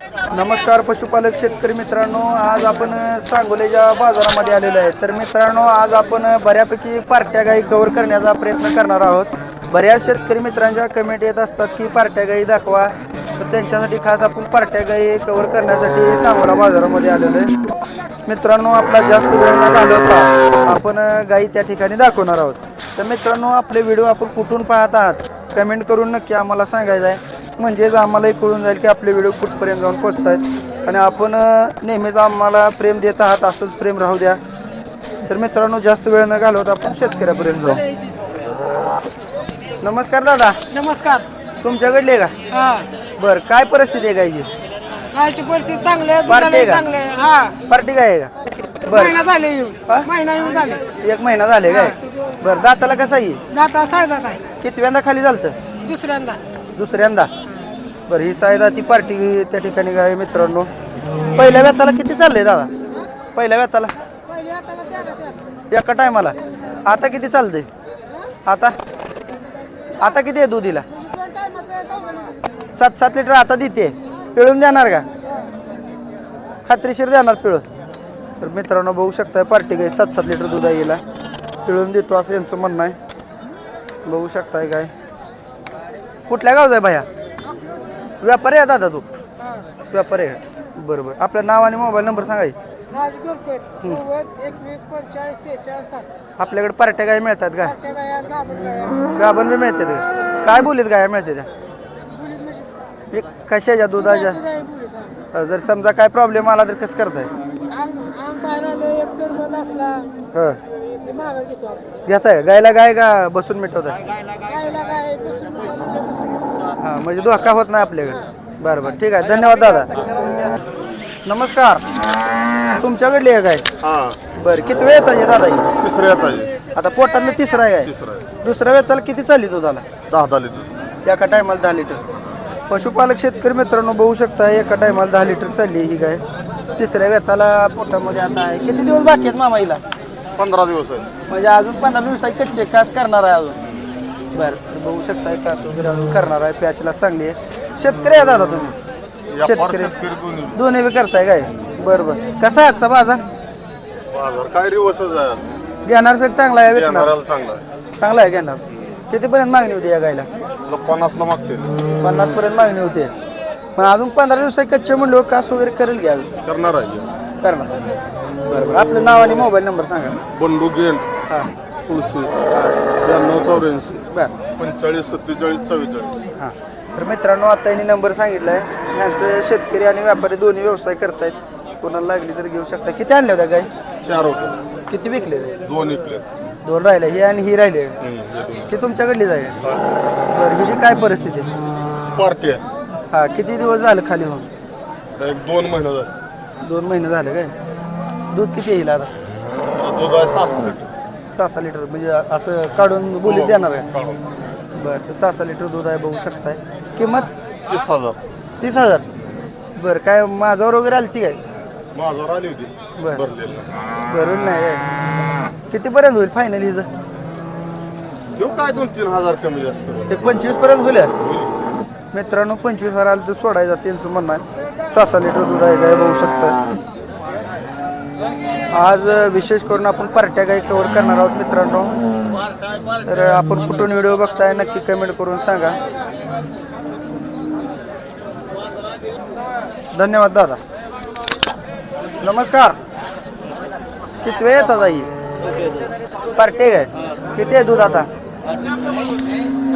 नमस्कार पशुपालक शेतकरी मित्रांनो. आज आपण सांगोलेच्या बाजारामध्ये आलेलो आहे. तर मित्रांनो आज आपण बऱ्यापैकी पार्ट्या गाई कव्हर करण्याचा प्रयत्न करणार आहोत. बऱ्याच शेतकरी मित्रांच्या कमेंट येत असतात की पार्ट्या गाई दाखवा. तर त्यांच्यासाठी खास आपण पार्ट्या गाई कव्हर करण्यासाठी सांगोला बाजारामध्ये आलेलो आहे. मित्रांनो आपला जास्त वेळ न घालवता आपण गाई त्या ठिकाणी दाखवणार आहोत. तर मित्रांनो आपले व्हिडिओ आपण कुठून पाहत आहात? कमेंट करून नक्की आम्हाला सांगायचं आहे. म्हणजेच आम्हालाही कळून जाईल की आपले व्हिडिओ कुठपर्यंत जाऊन पोचत आहेत आणि आपण नेहमीच आम्हाला प्रेम देत आहात असंच प्रेम राहू द्या. तर मित्रांनो जास्त वेळ न घालवता आपण शेतकऱ्यापर्यंत जाऊ. नमस्कार दादा. नमस्कार. तुमच्याकडले का? हा. बरं काय परिस्थिती आहे गायची गायची परिस्थिती चांगली आहे? चांगले आहे. हा. पार्टी काय का? बरं. महिना झाले? महिना येऊन झाले. एक महिना झाले काय? बरं दाताला कसा आहे? जाता सायदात आहे कितव्यांदा खाली झालतं? दुसऱ्यांदा. दुसऱ्यांदा. बरं ही सायदा ती पार्टी त्या ठिकाणी काय मित्रांनो. पहिल्या व्याताला किती चाललंय दादा? पहिल्या व्याताला एका टायमाला. आता किती चालते आता? आता किती आहे दुधीला? सात सात लिटर आता देते. पिळून देणार का? खात्रीशीर देणार पिळून. तर मित्रांनो बघू शकता पार्टी काय सात सात लिटर दूध आहे हिला. पिळून देतो असं यांचं म्हणणं आहे. बघू शकताय काय. कुठल्या गावचा आहे भैया? व्यापारी आहे दादा तू? व्यापारी आहे. बरोबर. आपलं नाव आणि मोबाईल नंबर सांगाय एकवीस सेहेचाळीस सात आपल्याकडे पार्ट्या गाय मिळतात काय त्या गायात गाभण गाया. गाभण बी मिळते का? काय बोलीत गाय मिळते त्या? बुलीत म्हणजे? कशाच्या दुधाच्या? बुलीत. जर समजा काय प्रॉब्लेम आला तर कसं करताय? अंग अंग बाहेर आलं एक सड बंद असला ह. ते मागं घेतो आपण. घेताय गायला गाय का बसून मिटवताय? गायला बसून बसून हा म्हणजे धोका होत नाही आपल्याकडे. बरं बरं. ठीक आहे. धन्यवाद दादा. नमस्कार. तुमच्याकडली आहे. काय हा. बरं किती वेळ येतात हे दादा ही? तिसऱ्या येत आता पोटातलं तिसरा आहे काय? तिसरा आहे. दुसऱ्या वेताला किती चालली दुधाला दहा दहा लिटर एका टायमाला दहा लिटर. पशुपालक शेतकरी मित्रांनो बघू शकता एका टायमाला दहा लिटर चालली ही गाय तिसऱ्या वेताला पोटामध्ये आता आहे. किती दिवस बाकी आहेत मामा हिला? पंधरा दिवस आहे. म्हणजे अजून पंधरा दिवसाची कच्चे कास करणार आहे अजून. बरं तर बघू शकता कास वगैरे अजून करणार आहे पॅचला चांगली आहे. शेतकरी आहे दादा तुम्ही. व्यापार शेतकरी. शेतकरी दोन्ही. दोन्ही बी करताय काय? बरं बरं. कसा आहे आजचा बाजार? बाजार काय रिवर्सच आहे. घेणारसाठी चांगला आहे विकणार? चांगला आहे. चांगला आहे घेणार. कितीपर्यंत मागणी होती या गायला? तुला पन्नासला मागते. पन्नास पर्यंत मागणी होते. पण अजून पंधरा दिवसात कच्चे म्हणलो कास वगैरे करेल घ्या करणार आहे. करणार. बरं बरं. आपलं नाव आणि मोबाईल नंबर सांगा. बंडू गेन. हां. तुळशी. ब्याण्णव चौऱ्याऐंशी. बरं पंचेचाळीस सत्तेचाळीस चव्वेचाळीस. हां. तर मित्रांनो आता यांनी नंबर सांगितला आहे ह्यांचं शेतकरी आणि व्यापारी दोन्ही व्यवसाय करतायत. कोणाला लागली तर घेऊ शकता. किती आणले होत्या गाय चार होते. किती विकले? दोन इकडे दोन राहिले. ही आणि ही राहिले. ती तुमच्याकडलीच आहे. बरं हिची काय परिस्थिती? आहे पार्टी आहे. हां किती दिवस झालं खाली होऊन? एक दोन महिने झाले. दोन महिने झाले काय? दूध किती येईल आता? आता दूध आहे सहा सहा लिटर सहा सहा लिटर म्हणजे असं काढून बोलीत देणार आहे. बरं सहा सहा लिटर दूध आहे बघू शकताय. किंमत? तीस हजार. तीस हजार. बरं काय माझ्यावर वगैरे आली ती काय? माझ्यावर आली होती. बरं. भरलेलं. भरून नाही काय? कितीपर्यंत होईल फायनल हिचं? देऊ काय दोन तीन हजार कमी जास्त करू. ते पंचवीसपर्यंत होईल. मित्रांनो पंचवीस हजार आलं तर सोडायचं असेल म्हणणं आहे. सहा सहा लिटर दूध आहे काय बघू शकता आज विशेष करून आपण पार्ट्या गाई कव्हर करणार आहोत मित्रांनो. तर आपण कुठून व्हिडिओ बघताय नक्की कमेंट करून सांगा. धन्यवाद दादा. नमस्कार. किती वेळ येतात आई? पार्टी काय? किती आहे दूध आता?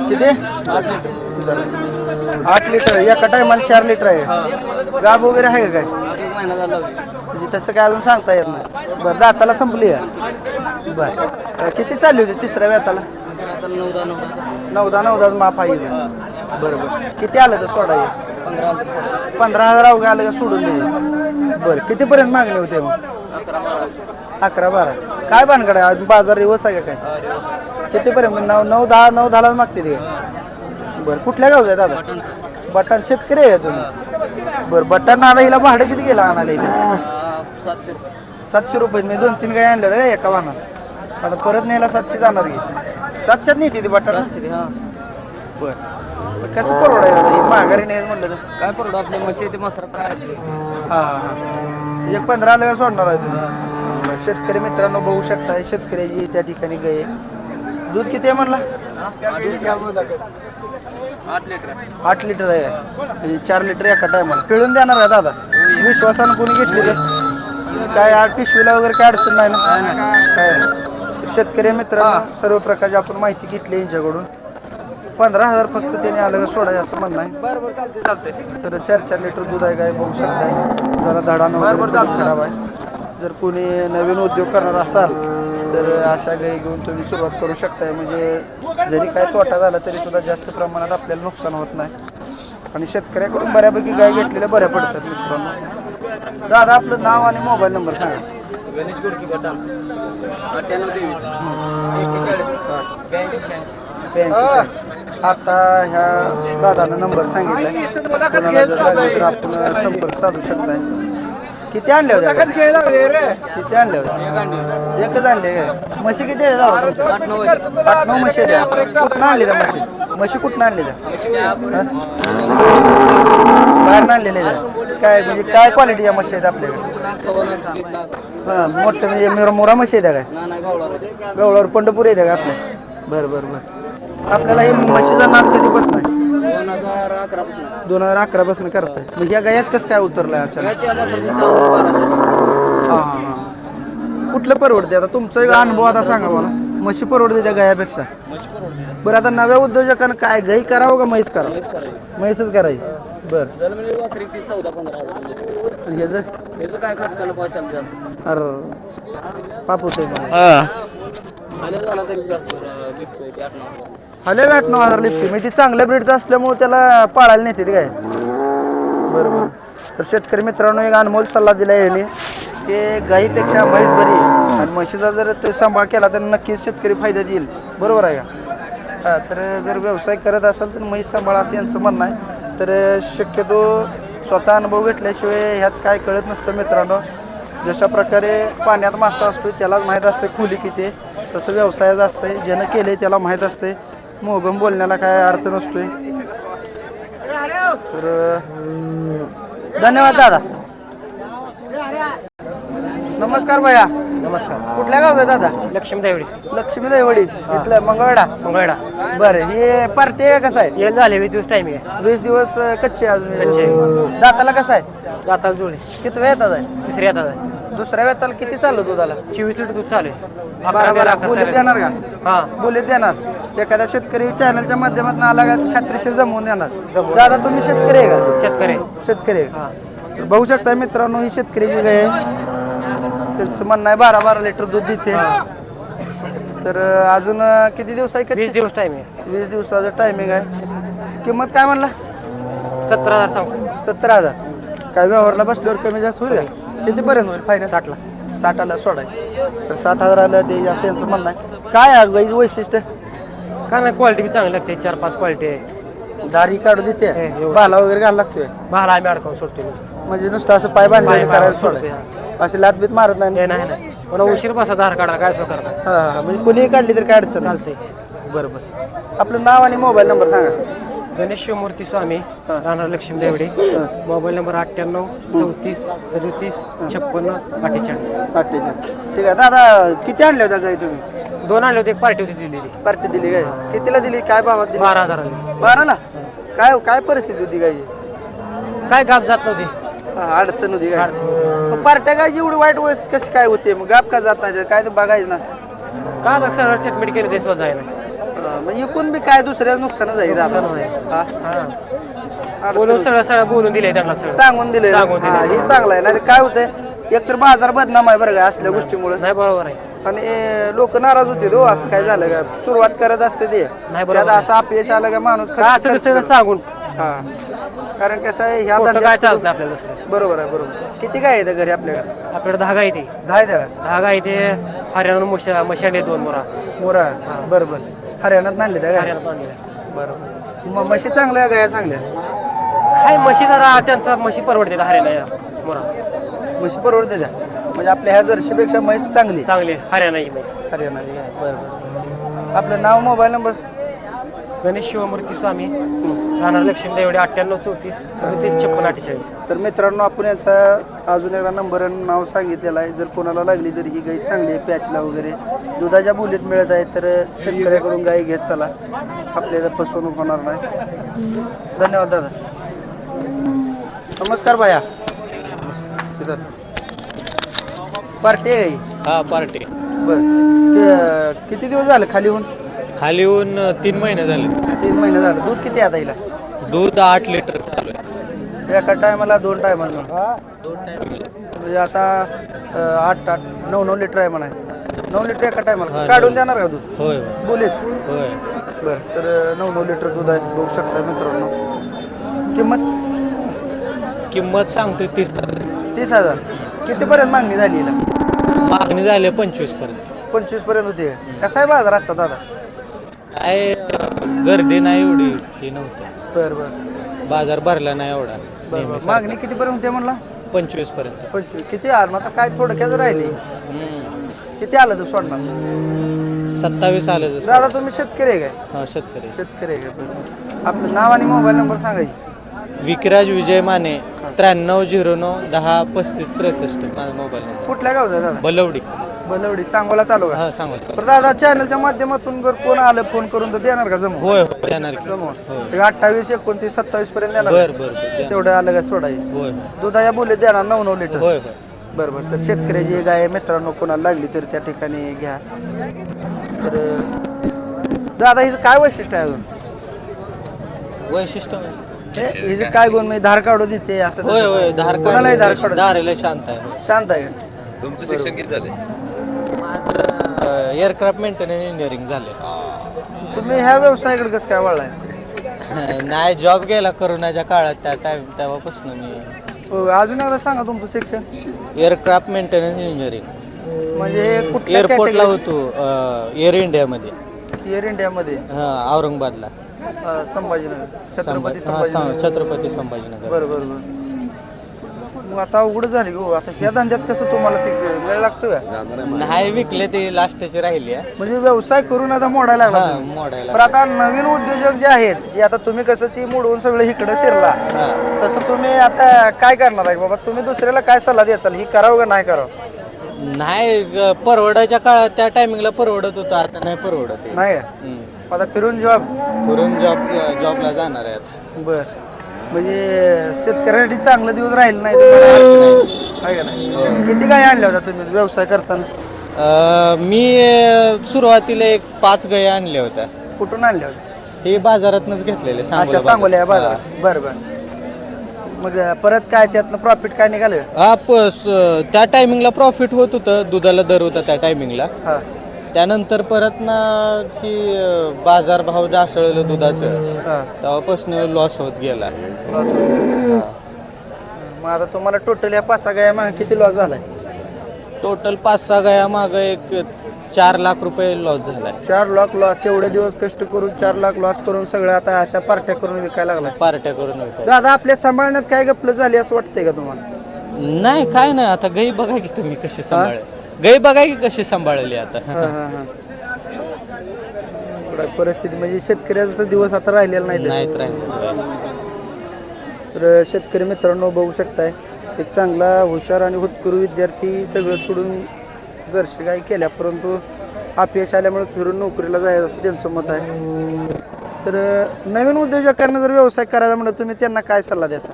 किती? आठ लिटर. एका टायमाला चार लिटर आहे. गाब वगैरे आहे का काय? तसं काय अजून सांगता येत नाही. बरं दाताला संपली आहे. बरं. किती चालली होती तिसऱ्या व्याताला? नऊदा नऊदा माफ आहे. बरं बरं. किती आलं तर सोडा हे? पंधरा हजार अवघ्या आलं का सोडून दे. बरं कितीपर्यंत मागणी होते मग? अकरा बारा. काय भानगड आहे? आज बाजार दिवस आहे का काय? कितीपर्यंत? नऊ नऊ दहा नऊ दहाला मागते ते. बरं कुठल्या गावचं आहे दादा? बटाण शेतकरी आहे तुम्ही? बरं बटाण आला हिला भाडं किती गेलं आणायला इथे? सातशे सातशे रुपये. मी दोन तीन गाय आणल्या होत्या का एका वाहनात. आता परत न्यायला सातशे जाणार की सातशेत नाही ती बटाटा हा. बरं. कसं परवडायचं आता? ही माघारी नाही म्हणलं तर. काय पडतो आपल्या म्हशी ते मसरा काय हा हा. म्हणजे पंधरा आलं सोडणार आहे तुम्ही. शेतकरी मित्रांनो बघू शकता शेतकऱ्याची त्या ठिकाणी गाय. दूध किती आहे म्हणला? आठ लिटर. आठ लिटर आहे. म्हणजे चार लिटर एका टायमाला. पिळून देणार आहे दादा. विश्वासानं कोणी घेतली तर. काय आठ पिशवीला वगैरे काय अडचण नाही ना? काय नाही. शेतकरी मित्रांनो सर्व प्रकारची आपण माहिती घेतली यांच्याकडून. पंधरा हजार फक्त त्याने आलं सोडाय असं म्हणणं आहे. चालतंय तर चार चार लिटर दूध आहे काय बघू शकताय जरा धडानं वगैरे खराब आहे. जर कोणी नवीन उद्योग करणार असाल तर अशा गाई घेऊन तुम्ही सुरुवात करू शकताय. म्हणजे जरी काय तोटा झाला तरी सुद्धा जास्त प्रमाणात आपल्याला नुकसान होत नाही. आणि शेतकऱ्याकडून बऱ्यापैकी गाय घेतलेल्या बऱ्या पडतात मित्रांनो. दादा आपलं नाव आणि मोबाईल नंबर सांगा. गणेश गुडकी गटाम अठ्ठ्याण्णव तेवीस ब्याऐंशी शहाऐंशी. आता ह्या दादानं नंबर सांगितलाय कोणाला जर लागलं तर आपण संपर्क साधू शकताय. किती आणले होते? किती आणले होते? एकच आणले काय? म्हशी किती आहे दादा? तुमच्या? आठ नऊ आहेत. आठ नऊ म्हशी द्या कुठनं आणली त्या म्हशी? म्हशी कुठनं आणली त्या? काय आपण बाहेर आणलेले काय म्हणजे काय क्वालिटीच्या म्हशी आहेत आपल्याकडे हां मोठं म्हणजे मिरा मोरा म्हशी आहे त्या काय? गवळावर पंढरपूर येते का आपल्या? बरं बरं बरं. आपल्याला हे म्हशीचा नाद कधी बसलाय दोन हजार अकरा पासून दोन हजार अकरा पासून करताय. मग ह्या गायात कसं काय उतरलंय अचानक? हा हा हा. कुठलं परवडते आता तुमचा एक अनुभव आता सांगा मला. म्हशी परवडते त्या गायापेक्षा? म्हशी परवडते बरं आता नव्या उद्योजकांना काय? गाई करावं का म्हैस करावं? म्हैस करायची म्हैसच करायची बरं. जर म्हणजे वासरी ती चौदा पंधरा हजार. आणि ह्याचं याचं काय खटकाला पैसे आमच्या? अरे झाला तरी जास्त विकतोय ते आठ नऊ हजार. हले आठ नऊ हजार लिपते म्हणजे ती चांगल्या ब्रीडचं असल्यामुळे त्याला पाळायला नेते काय? बरोबर तर शेतकरी मित्रांनो एक अनमोल सल्ला दिला याने की गाईपेक्षा म्हैस बरी आणि म्हशीचा जर ते सांभाळ केला तर नक्कीच शेतकरी फायदा देईल. बरोबर आहे का? हा तर जर व्यवसाय करत असाल तर म्हैस सांभाळा असं यांचं म्हणणं आहे. तर शक्यतो स्वतः अनुभव घेतल्याशिवाय ह्यात काय कळत नसतं मित्रांनो. जशा प्रकारे पाण्यात मासा असतो त्यालाच माहीत असते खोली किती तसं व्यवसायाचं असतंय ज्यानं केले त्याला माहीत असते मोगम बोलण्याला काय अर्थ नसतोय. तर धन्यवाद दादा. नमस्कार भैया. नमस्कार. कुठल्या गावचा दादा? लक्ष्मी देवडी लक्ष्मी देवडी इथलं मंगळवेढा? मंगळडा बरं हे पार्टी आहे कसं आहे? येईल झाले वीस दिवस टाइमिंग आहे. वीस दिवस अं, कच्चे आहे कच्चे. अजून दाताला कसं आहे? दाताला जोडे. किती वेळ येतात आहे? तिसरी येतात आहे. दुसऱ्या वेताला किती चालू दुधाला? चोवीस लिटर दूध चालू आहे. बारा अकरा बारा. बोलीत देणार का? हा. बोलीत देणार. एखाद्या शेतकरी चॅनलच्या माध्यमातून आला का खात्रीशीर जमवून देणार. जमवून. दादा तुम्ही शेतकरी आहे का? शेतकरी शेतकरी आहे हा. बघू शकता मित्रांनो ही शेतकऱ्याची गाय आहे त्यांचं म्हणणं आहे बारा बारा लिटर दूध देते. तर अजून किती दिवस आहे वीस? दिवस टाइमिंग आहे. वीस दिवसाचं टायमिंग आहे. किंमत काय म्हणला? सत्तर हजार सांगतो सत्तर हजार. काय व्यवहारला बसल्यावर कमी जास्त होईल का? कितीपर्यंत होईल फायनल साठला. साठाला सोडाय तर साठ हजाराला ते असं यांचं म्हणणं आहे. काय आहे वैशिष्ट्य? काय नाही क्वालिटी बी चांगली लागते. चार पाच क्वालिटी आहे. दारी काढू देते. हे, एवढं. बाला वगैरे घालायला लागतोय? भाला आम्ही अडकावून सोडतो नुसतं. म्हणजे नुसतं असं पाय बांधले पाय करायला बांधून सोडाय असे लातबीत मारत नाही? हे नाही नाही. पण उशीर बसा धार काढा काय सो करता? हा हा. म्हणजे कोणीही काढली तर काय अडचण नाही. चालते बरं बरं आपलं नाव आणि मोबाईल नंबर सांगा. गणेश शिवमूर्ती स्वामी राहणार लक्ष्मी देवडी. मोबाईल नंबर अठ्ठ्याण्णव चौतीस सदोतीस छप्पन्न अठ्ठेचाळीस. अठ्ठेचाळीस. ठीक आहे. दादा किती आणल्या होत्या गाई तुम्ही? दोन आणले होते एक पार्टी होती दिलेली. पार्टी दिली गाय कितीला दिली? काय भावात दिली? बारा हजार आले बाराला? काय काय परिस्थिती होती गायची काय गाप जात नव्हती. हा, अडचण होती काय अडचण पार्ट्या गायची एवढी वाईट वेळेस कशी काय होते? मग गाप का जात नाही? काय तर बघायचं ना. का आता सरळ ट्रीटमेंट केली ते स्वतः हा, मग एकूण बी काय दुसऱ्या. नुकसान. हा. हा. बोलून सगळं सगळं बोलून दिले त्यांना सगळं सांगून दिले सांगून हे चांगलं आहे. नाही काय होतंय? एकतर बाजार बदनाम आहे बरं का असल्या गोष्टीमुळे. नाही बरोबर आहे. आणि लोक नाराज होते हो असं काय झालं का? सुरुवात करत असते ते. नाही, बरोबर त्यात आहे. असं अपयश आलं का माणूस काय खर्च- सगळं. सांगून? हा. कारण कसं आहे ह्या काय धंद्यात चालत आपल्याला दुसरं? बरोबर आहे बरोबर किती काय येतं घरी आपल्याकडे? आपल्याकडे धागा येते दहा येतं का? धागा येते हरियाणा मशा मशाले दोन मोरा. मोरा? बरोबर. हरियाणात आणले त्या काय हरियाणात आणले बरोबर. मग म्हशी चांगल्या गाया चांगल्या काय म्हशी जरा त्यांचा म्हशी परवडते हरियाणा या मोरा. म्हशी परवडते त्या म्हणजे आपल्या ह्या जर्शीपेक्षा म्हैस चांगली चांगली हरियाणा ही म्हैस. हरियाणाची गाय. बरं बरं आपलं नाव मोबाईल नंबर? गणेश शिवमूर्ती स्वामी राहणार लक्ष्मी देवडे अठ्ठ्याण्णव चौतीस सदतीस छप्पन अठ्ठेचाळीस. तर मित्रांनो आपण यांचा अजून एकदा नंबर आणि नाव सांगितलेलं आहे. जर कोणाला लागली तर ही गाई चांगली आहे पॅचला वगैरे. दुधाच्या बोलीत मिळत आहे तर शेतकऱ्याकडून गाई घेत चला. आपल्याला फसवणूक होणार नाही. धन्यवाद दादा. नमस्कार भाया. पार्टी आहे गाई? हा पार्टी. बर. किती दिवस झाले खाली होऊन खाली येऊन तीन महिने झाले. तीन महिने झाले. दूध किती आता हिला? दूध आठ लिटर चालू आहे. एका टायमाला दोन टायमाला म्हणजे आता अं, आठ आठ नऊ नऊ लिटर आहे म्हणा नऊ लिटर एका टायमाला. काढून. देणार का दूध? होय बोलीत? होय. बरं तर अं, नऊ नऊ लिटर दूध आहे. बघू शकता मित्रांनो. किंमत? किंमत सांगतोय तीस तीस हजार. कितीपर्यंत मागणी झाली हिला? मागणी झाली पंचवीसपर्यंत पंचवीसपर्यंत होती. कसा आहे बाजार आजचा दादा? काय अं, गर्दी नाही एवढी हे नव्हतं. बरं बरं. बाजार भरला नाही एवढा. बरं बरं. नेहमीसारखा. मागणी कितीपर्यंत होती म्हणला? पंचवीसपर्यंत. पंचवीस. किती आलं? मग आता काय थोडक्यात राहिली. हम्म. किती आलं तू सोडणार? सत्तावीस आलं जसं. दादा तुम्ही शेतकरी आहे काय? हा शेतकरी. शेतकरी आहे का? बरं. आपलं नाव आणि मोबाईल नंबर सांगायची विकराज विजय माने त्र्याण्णव झिरो नऊ दहा पस्तीस त्रेसष्ट. माझा मोबाईल नंबर. कुठल्या गावचा दादा? बलवडी. बलवडी सांगोला तालुका. हा तर दादा चॅनलच्या माध्यमातून जर कोण आलं फोन करून तर देणार का जमू होय होय देणार की. जमू होय. अठ्ठावीस एकोणतीस सत्तावीस पर्यंत देणार. बर बर बर देणार. तेवढं आलं का सोडाई होय दुधाच्या बोलीत देणार नऊ नऊ लिटर. होय होय. बरं बरं तर शेतकऱ्याची गाय मित्रांनो कोणाला लागली तर त्या ठिकाणी घ्या. तर दादा हिचं काय वैशिष्ट्य आहे अजून? वैशिष्ट्य हे- हिचं काय गुण? म्हणजे धार काढू देते असं होय धार कोणालाही धार काढू. धारेला शांत आहे. शांत आहे? तुमचं शिक्षण किती झाले एअरक्राफ्ट मेंटेनन्स इंजिनिअरिंग झालं. तुम्ही ह्या व्यवसायाकडे कसं काय वळलाय? नाही जॉब गेला करोनाच्या काळात त्या टाइम तेव्हापासून मी हो, अजून एकदा सांगा तुमचं शिक्षण. एअरक्राफ्ट मेंटेनन्स इंजिनिअरिंग म्हणजे हे कुठल्या एअरपोर्टला category? होतो एअर इंडियामध्ये एअर इंडियामध्ये हा औरंगाबादला. अं, संभाजीनगर छत्रपती संभा- हा, संभाजीनगर. सं- छत्रपती संभाजीनगर. बरं बरं बरं. मग आता अवघड झाली हो आता ह्या धंद्यात कसं तुम्हाला ते वेळ लागतो का नाही विकले ते लास्टची राहिली आहे. म्हणजे व्यवसाय करून आता मोडायला लागला हा तुम्ही. मोडायला पण आता नवीन उद्योजक जे आहेत जे आता तुम्ही कसं ती मोडवून सगळं इकडं शिरला हा तसं तुम्ही आता काय करणार आहे बाबा तुम्ही दुसऱ्याला काय सल्ला द्याचाल ही करावं का नाही करावं नाही ग- परवडायच्या काळात त्या टायमिंगला परवडत होतं आता नाही परवडत आहे. नाही का? हम्म. आता फिरून जॉब करून जॉब जॉबला जाणार आहे आता बर म्हणजे शेतकऱ्यासाठी चांगलं दिवस राहील नाही तर मला अर्थ नाही. आहे का नाही? किती काय आणल्या होत्या तुम्ही? व्यवसाय करताना? अं, मी अं, सुरुवातीला एक पाच गाया आणल्या होत्या. कुठून आणल्या होत्या? हे बाजारातनच घेतलेले अशा सांगोल्या बाजार बरं बरं. मग परत काय त्यातनं प्रॉफिट काय निघालं? हा प- स- त्या टायमिंगला प्रॉफिट होत होतं. दुधाला दर होता त्या टायमिंगला हा. त्यानंतर परत ना ही अं, बाजारभाव ढासळलं दुधाचं हा. तेव्हापासून लॉस होत गेला. मग आता तुम्हाला टोटल या पाच सहा गाया मागे किती लॉस झालाय? टोटल पाच सहा गाया माग एक चार लाख रुपये लॉस झालाय. चार लाख लॉस एवढे दिवस कष्ट करून चार लाख लॉस करून सगळं आता अशा पार्ट्या करून विकायला लागलाय. पार्ट्या करून विकायला. दादा आपल्या सांभाळण्यात काय गपलं झाली असं वाटतंय का तुम्हाला? नाही काय नाही. आता गाई बघा की तुम्ही कशी सांभाळ गाई बघा की कशी सांभाळली आता. हा, हा, हा. थोडा परिस्थिती म्हणजे शेतकऱ्याचा दिवस आता राहिलेला नाही नाहीत राहिले तर शेतकरी मित्रांनो बघू शकताय एक चांगला हुशार आणि हुतकरू विद्यार्थी सगळं सोडून जर्शी गाई केल्या परंतु अपयश आल्यामुळे फिरून नोकरीला जायचं असं त्यांचं मत आहे. तर नवीन उद्योजकांना जर व्यवसाय करायचा म्हणलं तुम्ही त्यांना काय सल्ला द्यायचा?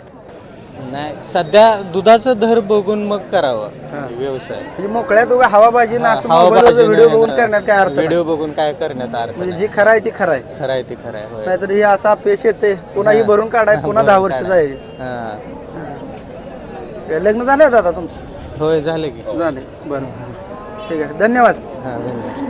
नाही सध्या दुधाचं दर बघून मग करावं व्यवसाय म्हणजे मोकळ्यात उगा हवाबाजी ना असं मोबाईलवर व्हिडिओ बघून. करण्यात काय अर्थ. व्हिडिओ बघून काय करण्यात अर्थ म्हणजे. जी खरं आहे ती खरं आहे खरं आहे ते खरं आहे होय. नाहीतर हे असं अपयश येते पुन्हा ही भरून काढाय पुन्हा दहा वर्ष. जायचे हा. लग्न झालं दादा तुमचं होय झालं की झाले बरं ठीक आहे धन्यवाद हा धन्यवाद